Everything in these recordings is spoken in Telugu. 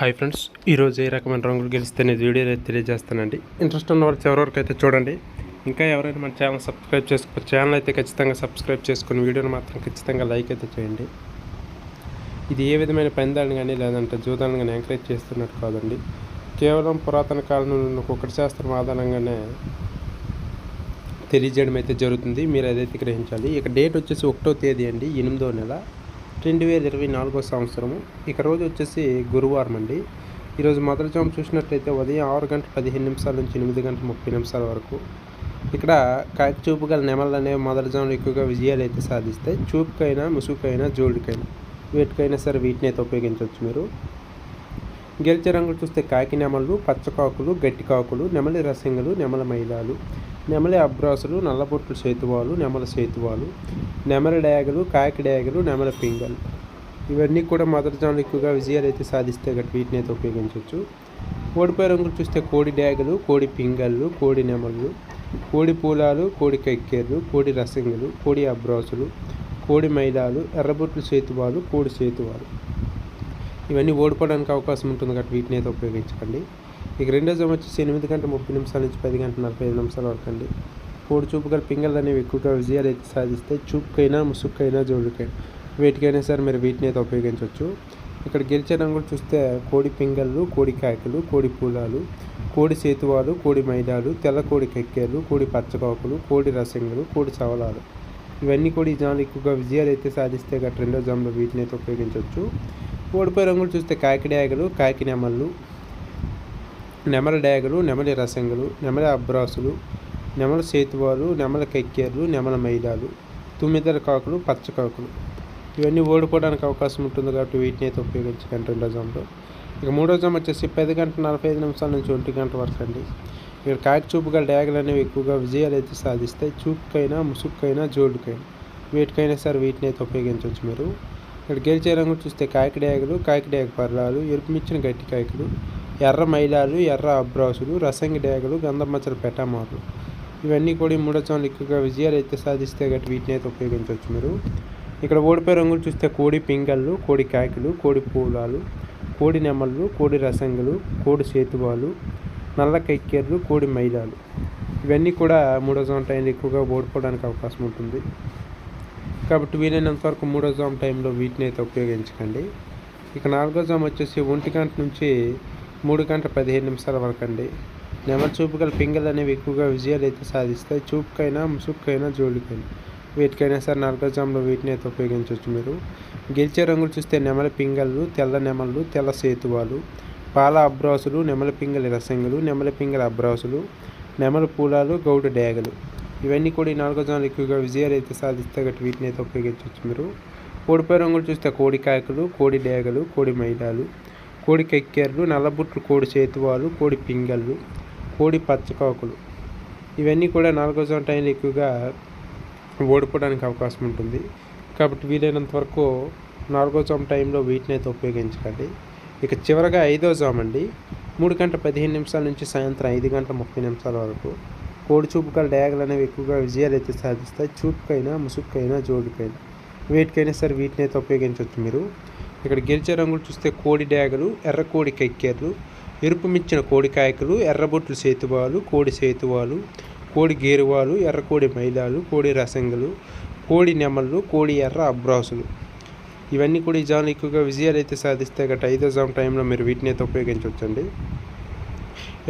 హాయ్ ఫ్రెండ్స్ ఈరోజు ఏ రకమైన రంగులు గెలిస్తే అనేది వీడియో అయితే తెలియజేస్తానండి. ఇంట్రెస్ట్ ఉన్న వాళ్ళు చివరి వరకు అయితే చూడండి. ఇంకా ఎవరైనా మన ఛానల్ సబ్స్క్రైబ్ చేసుకో ఛానల్ అయితే ఖచ్చితంగా సబ్స్క్రైబ్ చేసుకుని వీడియోని మాత్రం ఖచ్చితంగా లైక్ అయితే చేయండి. ఇది ఏ విధమైన పందాలను కానీ లేదంటే జూదాలను కానీ ఎంకరేజ్ చేస్తున్నట్టు కాదండి. కేవలం పురాతన కాలంలో ఉన్న కుక్కటి శాస్త్రం ఆధారంగానే తెలియజేయడం అయితే జరుగుతుంది. మీరు అదైతే గ్రహించాలి. ఇక డేట్ వచ్చేసి ఒకటో తేదీ అండి ఎనిమిదో నెల. రెండు వేల ఇరవై నాలుగో సంవత్సరము. ఇక రోజు వచ్చేసి గురువారం అండి. ఈరోజు మొదటిజాము చూసినట్లయితే ఉదయం ఆరు గంటల పదిహేను నిమిషాల నుంచి ఎనిమిది గంటల ముప్పై నిమిషాల వరకు. ఇక్కడ కాకి చూపు గల నెమలు అనేవి మొదటిజాములు ఎక్కువగా విజయాలు అయితే సాధిస్తాయి. చూపుకైనా ముసుగుకైనా జోడుకైనా వీటికైనా సరే వీటిని అయితే ఉపయోగించవచ్చు మీరు. గెలిచే రంగులు చూస్తే కాకి నెమలు పచ్చకాకులు గట్టి కాకులు నెమలి రసింగలు నెమల మైదాలు నెమలి అబ్రాసులు నల్లబొట్లు సేతువాలు నెమల సేతువాలు నెమల డయాగలు కాకి డయాగలు నెమల పింగలు. ఇవన్నీ కూడా మదర్ జాన్లు ఎక్కువగా విజయాలు అయితే సాధిస్తే గట్టి వీటిని అయితే ఉపయోగించవచ్చు. ఓడిపోయే రంగులు చూస్తే కోడి డ్యాగలు కోడి పింగళ్ళు కోడి నెమలు కోడి పూలాలు కోడి కక్కేర్లు కోడి రసింగలు కోడి అబ్రాసులు కోడి మైలాలు ఎర్రబొట్లు సేతువాలు కోడి సేతువాలు ఇవన్నీ ఓడిపోవడానికి అవకాశం ఉంటుంది కాబట్టి వీటిని అయితే ఉపయోగించకండి. ఇక రెండో జమ వచ్చేసి ఎనిమిది గంటల ముప్పై నిమిషాల నుంచి పది గంటల నలభై ఐదు నిమిషాల వరకు అండి. కోడి చూపు గల పింగళ్ళు అనేవి ఎక్కువగా విజయాలు అయితే సాధిస్తే చూపుకైనా ముసుక్కైనా జోడుకైనా వీటికైనా సరే మీరు వీటిని అయితే ఉపయోగించవచ్చు. ఇక్కడ గెలిచే రంగులు చూస్తే కోడి పింగళ్ళు కోడి కాయకులు కోడి పూలాలు కోడి సేతువాలు కోడి మైదాలు తెల్ల కోడి కెక్కేలు కోడి పచ్చకాకులు కోడి రసంగులు కోడి సవలాలు. ఇవన్నీ కూడా ఈ జాములు ఎక్కువగా విజయాలు అయితే సాధిస్తే గట్ రెండో జాములో వీటిని అయితే ఉపయోగించవచ్చు. ఓడిపోయే రంగులు చూస్తే కాకిడి ఆగలు కాకినెమళ్ళు నెమల డ్యాగులు నెమలి రసంగులు నెమలి అబ్రాసులు నెమల సేతువాలు నెమల కెక్కేర్లు నెమల మైదాలు తుమ్మిదల కాకులు పచ్చకాకులు ఇవన్నీ ఓడిపోవడానికి అవకాశం ఉంటుంది కాబట్టి వీటిని అయితే ఉపయోగించకండి రెండో జామ్లో. ఇక మూడో జామ్ వచ్చేసి పది గంటల నలభై ఐదు నిమిషాల నుంచి ఒంటి గంట వరకు అండి. ఇక్కడ కాకి చూపు గల డ్యాగులు అనేవి ఎక్కువగా విజయాలు అయితే సాధిస్తాయి చూపుకైనా ముసుక్కైనా జోడుకైనా వీటికైనా సరే వీటిని అయితే ఉపయోగించవచ్చు మీరు. ఇక్కడ గెలిచే రంగు చూస్తే కాకి డ్యాగులు కాకి డ్యాగ్ పర్లాలు ఎరుపుమిచ్చిన గట్టి కాయకులు ఎర్ర మైలాలు ఎర్ర అబ్రాసులు రసంగి డేగలు గంధమచ్చల పెటామార్లు. ఇవన్నీ కూడా ఈ మూడో చాలు ఎక్కువగా విజయాలు అయితే సాధిస్తే గట్టి వీటిని అయితే ఉపయోగించవచ్చు మీరు. ఇక్కడ ఓడిపోయే రంగులు చూస్తే కోడి పింగళ్ళు కోడి కాకిలు కోడి పూలాలు కోడి నెమళ్ళు కోడి రసంగులు కోడి సేతువాలు నల్ల కైక్కెర్లు కోడి మైలాలు. ఇవన్నీ కూడా మూడో జోన్ టైంలో ఎక్కువగా ఓడిపోవడానికి అవకాశం ఉంటుంది. కాబట్టి వీలైనంత వరకు మూడో జోన్ టైంలో వీటిని అయితే ఉపయోగించకండి. ఇక నాలుగో జోన్ వచ్చేసి ఒంటి గంట నుంచి మూడు గంటల పదిహేను నిమిషాల వరకు అండి. నెమలి చూపు గల అనేవి ఎక్కువగా విజయాలు అయితే సాధిస్తాయి. చూపుకైనా ముసుక్కైనా జోలికైనా. వీటికైనా సరే నాలుగో వీటిని అయితే ఉపయోగించవచ్చు మీరు. గెలిచే రంగులు చూస్తే నెమల పింగళ్ళు తెల్ల నెమళ్ళు తెల్ల సేతువాలు పాల అబ్రాసులు నెమల పింగలి రసంగులు నెమల పింగల అబ్రాసులు నెమల పూలాలు గౌడు డేగలు. ఇవన్నీ కూడా ఈ నాలుగో జాములు ఎక్కువగా విజయాలు అయితే సాధిస్తే గట్టి వీటిని అయితే ఉపయోగించవచ్చు మీరు. కోడిపై రంగులు చూస్తే కోడి కాయకులు కోడి డేగలు కోడి మైదాలు కోడి కెక్కెర్లు నల్లబుట్లు కోడి చేతివాలు కోడి పింగళ్ళు కోడి పచ్చకాకులు. ఇవన్నీ కూడా నాలుగో జోన్ టైంలో ఎక్కువగా ఓడిపోవడానికి అవకాశం ఉంటుంది. కాబట్టి వీలైనంత వరకు నాలుగో జామ్ టైంలో వీటిని అయితే ఉపయోగించకండి. ఇక చివరగా ఐదో జామ్ అండి. మూడు గంట పదిహేను నిమిషాల నుంచి సాయంత్రం ఐదు గంటల ముప్పై నిమిషాల వరకు కోడి చూపు గల డ్యాగలు అనేవి ఎక్కువగా విజయాలు అయితే సాధిస్తాయి. చూపుకైనా ముసుక్కైనా జోడుకైనా. వేటికైనా సరే వీటిని అయితే ఉపయోగించవచ్చు మీరు. ఇక్కడ గెలిచే రంగులు చూస్తే కోడి డ్యాగలు ఎర్ర కోడి కెక్కెర్లు ఎరుపు మిచ్చిన కోడి కాయకులు ఎర్రబొట్లు సేతువాలు కోడి సేతువాలు కోడి గేరువాలు ఎర్ర కోడి మైలాలు కోడి రసంగులు కోడి నెమళ్ళు కోడి ఎర్ర అబ్రాసులు. ఇవన్నీ కూడా ఈ జాములు ఎక్కువగా విజయాలు అయితే సాధిస్తే గట ఐదో జామ్ టైంలో మీరు వీటిని అయితే ఉపయోగించవచ్చండి.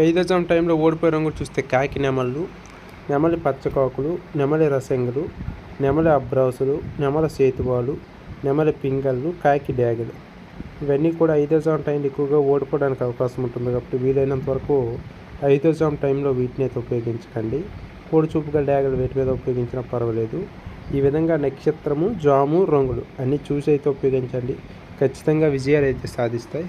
ఐదో జామ్ టైంలో ఓడిపోయే రంగులు చూస్తే కాకి నెమళ్ళు నెమలి పచ్చకాకులు నెమలి రసంగులు నెమలి అబ్రాసులు నెమల సేతువాలు నెమలి పింగళ్ళు కాకి డ్యాగులు. ఇవన్నీ కూడా ఐదో జామ్ టైంలో ఎక్కువగా ఓడిపోవడానికి అవకాశం ఉంటుంది కాబట్టి వీలైనంత వరకు ఐదో జామ్ టైంలో వీటిని అయితే ఉపయోగించకండి. కోడి చూపుగా డ్యాగలు వీటి మీద ఉపయోగించినా పర్వాలేదు. ఈ విధంగా నక్షత్రము జాము రంగులు అన్నీ చూసి అయితే ఉపయోగించండి. ఖచ్చితంగా విజయాలు అయితే సాధిస్తాయి.